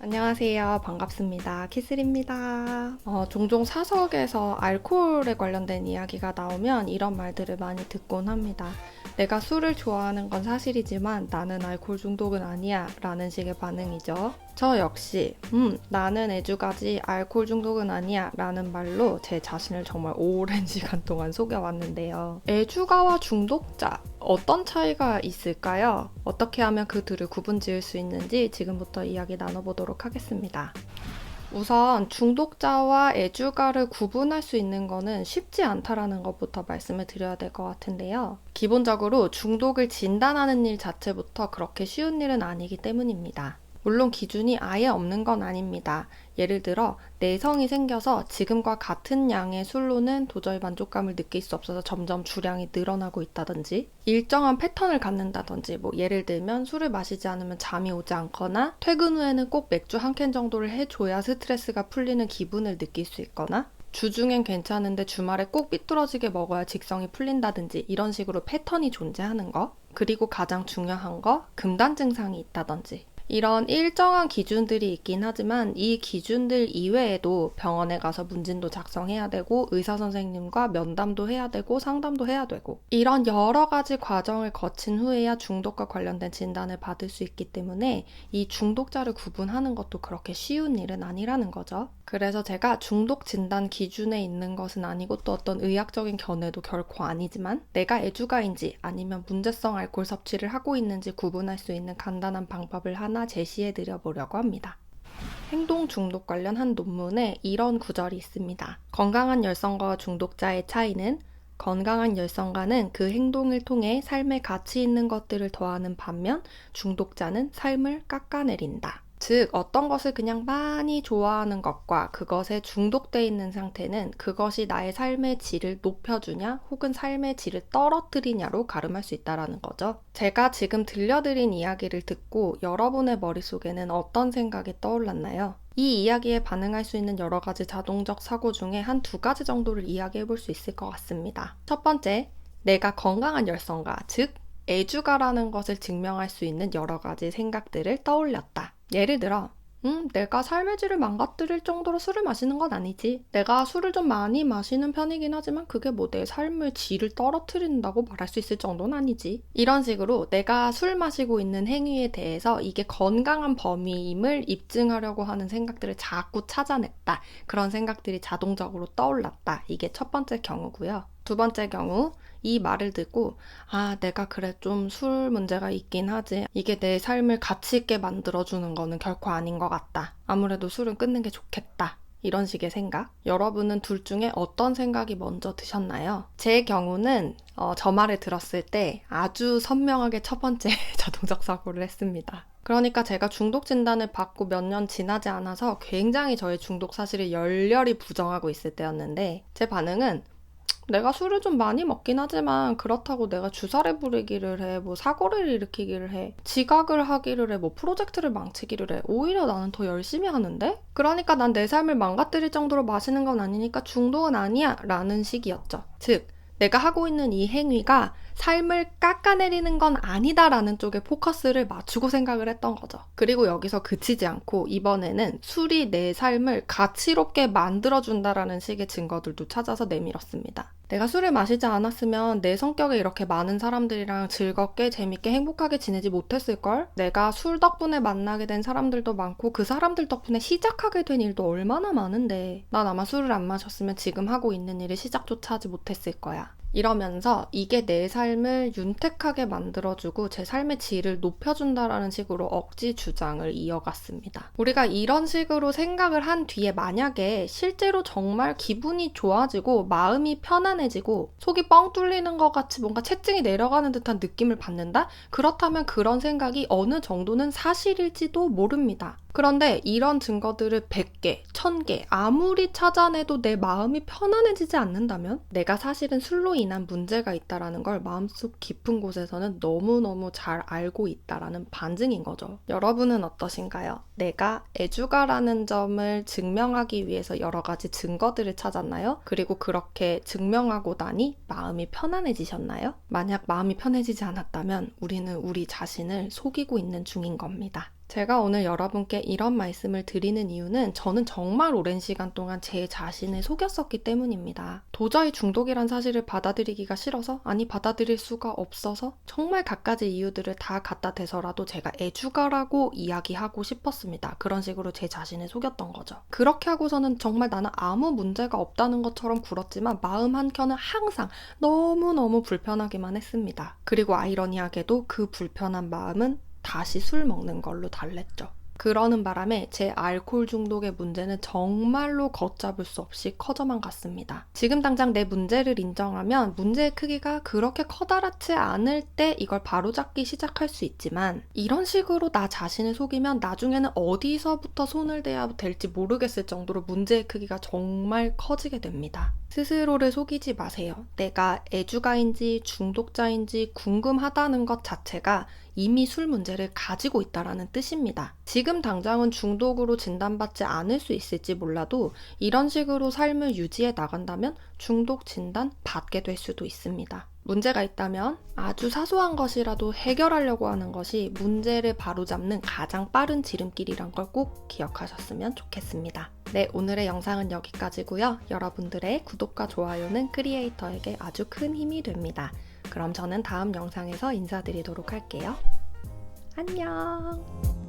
안녕하세요. 반갑습니다. 키슬입니다. 어, 종종 사석에서 알코올에 관련된 이야기가 나오면 이런 말들을 많이 듣곤 합니다. 내가 술을 좋아하는 건 사실이지만 나는 알코올 중독은 아니야 라는 식의 반응이죠. 저 역시 음 나는 애주가지 알코올 중독은 아니야 라는 말로 제 자신을 정말 오랜 시간 동안 속여왔는데요. 애주가와 중독자 어떤 차이가 있을까요? 어떻게 하면 그 둘을 구분 지을 수 있는지 지금부터 이야기 나눠보도록 하겠습니다. 우선 중독자와 애주가를 구분할 수 있는 거는 쉽지 않다라는 것부터 말씀을 드려야 될 것 같은데요. 기본적으로 중독을 진단하는 일 자체부터 그렇게 쉬운 일은 아니기 때문입니다. 물론 기준이 아예 없는 건 아닙니다. 예를 들어 내성이 생겨서 지금과 같은 양의 술로는 도저히 만족감을 느낄 수 없어서 점점 주량이 늘어나고 있다든지 일정한 패턴을 갖는다든지 뭐 예를 들면 술을 마시지 않으면 잠이 오지 않거나 퇴근 후에는 꼭 맥주 한 캔 정도를 해줘야 스트레스가 풀리는 기분을 느낄 수 있거나 주중엔 괜찮은데 주말에 꼭 삐뚤어지게 먹어야 직성이 풀린다든지 이런 식으로 패턴이 존재하는 거 그리고 가장 중요한 거 금단 증상이 있다든지 이런 일정한 기준들이 있긴 하지만 이 기준들 이외에도 병원에 가서 문진도 작성해야 되고 의사 선생님과 면담도 해야 되고 상담도 해야 되고 이런 여러 가지 과정을 거친 후에야 중독과 관련된 진단을 받을 수 있기 때문에 이 중독자를 구분하는 것도 그렇게 쉬운 일은 아니라는 거죠. 그래서 제가 중독 진단 기준에 있는 것은 아니고 또 어떤 의학적인 견해도 결코 아니지만 내가 애주가인지 아니면 문제성 알코올 섭취를 하고 있는지 구분할 수 있는 간단한 방법을 하나 제시해 드려 보려고 합니다. 행동 중독 관련 한 논문에 이런 구절이 있습니다. 건강한 열성과 중독자의 차이는 건강한 열성가는 그 행동을 통해 삶에 가치 있는 것들을 더하는 반면 중독자는 삶을 깎아내린다. 즉, 어떤 것을 그냥 많이 좋아하는 것과 그것에 중독돼 있는 상태는 그것이 나의 삶의 질을 높여주냐 혹은 삶의 질을 떨어뜨리냐로 가름할 수 있다라는 거죠. 제가 지금 들려드린 이야기를 듣고 여러분의 머릿속에는 어떤 생각이 떠올랐나요? 이 이야기에 반응할 수 있는 여러 가지 자동적 사고 중에 한 두 가지 정도를 이야기해 볼 수 있을 것 같습니다. 첫 번째, 내가 건강한 열성가, 즉, 애주가라는 것을 증명할 수 있는 여러 가지 생각들을 떠올렸다. 예를 들어, 음, 내가 삶의 질을 망가뜨릴 정도로 술을 마시는 건 아니지. 내가 술을 좀 많이 마시는 편이긴 하지만 그게 뭐 내 삶의 질을 떨어뜨린다고 말할 수 있을 정도는 아니지. 이런 식으로 내가 술 마시고 있는 행위에 대해서 이게 건강한 범위임을 입증하려고 하는 생각들을 자꾸 찾아냈다. 그런 생각들이 자동적으로 떠올랐다. 이게 첫 번째 경우고요. 두 번째 경우, 이 말을 듣고, 아, 내가 그래, 좀 술 문제가 있긴 하지. 이게 내 삶을 가치 있게 만들어주는 거는 결코 아닌 것 같다. 아무래도 술은 끊는 게 좋겠다. 이런 식의 생각. 여러분은 둘 중에 어떤 생각이 먼저 드셨나요? 제 경우는 어, 저 말을 들었을 때 아주 선명하게 첫 번째 자동적 사고를 했습니다. 그러니까 제가 중독 진단을 받고 몇 년 지나지 않아서 굉장히 저의 중독 사실을 열렬히 부정하고 있을 때였는데 제 반응은 내가 술을 좀 많이 먹긴 하지만 그렇다고 내가 주사를 부리기를 해, 뭐 사고를 일으키기를 해, 지각을 하기를 해, 뭐 프로젝트를 망치기를 해. 오히려 나는 더 열심히 하는데? 그러니까 난 내 삶을 망가뜨릴 정도로 마시는 건 아니니까 중독은 아니야. 라는 식이었죠. 즉, 내가 하고 있는 이 행위가 삶을 깎아내리는 건 아니다라는 쪽에 포커스를 맞추고 생각을 했던 거죠. 그리고 여기서 그치지 않고 이번에는 술이 내 삶을 가치롭게 만들어준다라는 식의 증거들도 찾아서 내밀었습니다. 내가 술을 마시지 않았으면 내 성격에 이렇게 많은 사람들이랑 즐겁게 재밌게 행복하게 지내지 못했을걸? 내가 술 덕분에 만나게 된 사람들도 많고 그 사람들 덕분에 시작하게 된 일도 얼마나 많은데 난 아마 술을 안 마셨으면 지금 하고 있는 일을 시작조차 하지 못했을 거야. 이러면서 이게 내 삶을 윤택하게 만들어주고 제 삶의 질을 높여준다라는 식으로 억지 주장을 이어갔습니다. 우리가 이런 식으로 생각을 한 뒤에 만약에 실제로 정말 기분이 좋아지고 마음이 편안해지고 속이 뻥 뚫리는 것 같이 뭔가 채증이 내려가는 듯한 느낌을 받는다? 그렇다면 그런 생각이 어느 정도는 사실일지도 모릅니다. 그런데 이런 증거들을 100개, 1000개 아무리 찾아내도 내 마음이 편안해지지 않는다면 내가 사실은 술로 인한 문제가 있다라는 걸 마음속 깊은 곳에서는 너무너무 잘 알고 있다라는 반증인 거죠. 여러분은 어떠신가요? 내가 애주가라는 점을 증명하기 위해서 여러 가지 증거들을 찾았나요? 그리고 그렇게 증명하고 나니 마음이 편안해지셨나요? 만약 마음이 편해지지 않았다면 우리는 우리 자신을 속이고 있는 중인 겁니다. 제가 오늘 여러분께 이런 말씀을 드리는 이유는 저는 정말 오랜 시간 동안 제 자신을 속였었기 때문입니다. 도저히 중독이란 사실을 받아들이기가 싫어서, 아니 받아들일 수가 없어서 정말 갖가지 이유들을 다 갖다 대서라도 제가 애주가라고 이야기하고 싶었습니다. 그런 식으로 제 자신을 속였던 거죠. 그렇게 하고서는 정말 나는 아무 문제가 없다는 것처럼 굴었지만 마음 한켠은 항상 너무너무 불편하기만 했습니다. 그리고 아이러니하게도 그 불편한 마음은 다시 술 먹는 걸로 달랬죠. 그러는 바람에 제 알코올 중독의 문제는 정말로 걷잡을 수 없이 커져만 갔습니다. 지금 당장 내 문제를 인정하면 문제의 크기가 그렇게 커다랗지 않을 때 이걸 바로잡기 시작할 수 있지만 이런 식으로 나 자신을 속이면 나중에는 어디서부터 손을 대야 될지 모르겠을 정도로 문제의 크기가 정말 커지게 됩니다. 스스로를 속이지 마세요. 내가 애주가인지 중독자인지 궁금하다는 것 자체가 이미 술 문제를 가지고 있다라는 뜻입니다. 지금 당장은 중독으로 진단받지 않을 수 있을지 몰라도 이런 식으로 삶을 유지해 나간다면 중독 진단 받게 될 수도 있습니다. 문제가 있다면 아주 사소한 것이라도 해결하려고 하는 것이 문제를 바로잡는 가장 빠른 지름길이란 걸 꼭 기억하셨으면 좋겠습니다. 네, 오늘의 영상은 여기까지고요. 여러분들의 구독과 좋아요는 크리에이터에게 아주 큰 힘이 됩니다. 그럼 저는 다음 영상에서 인사드리도록 할게요. 안녕!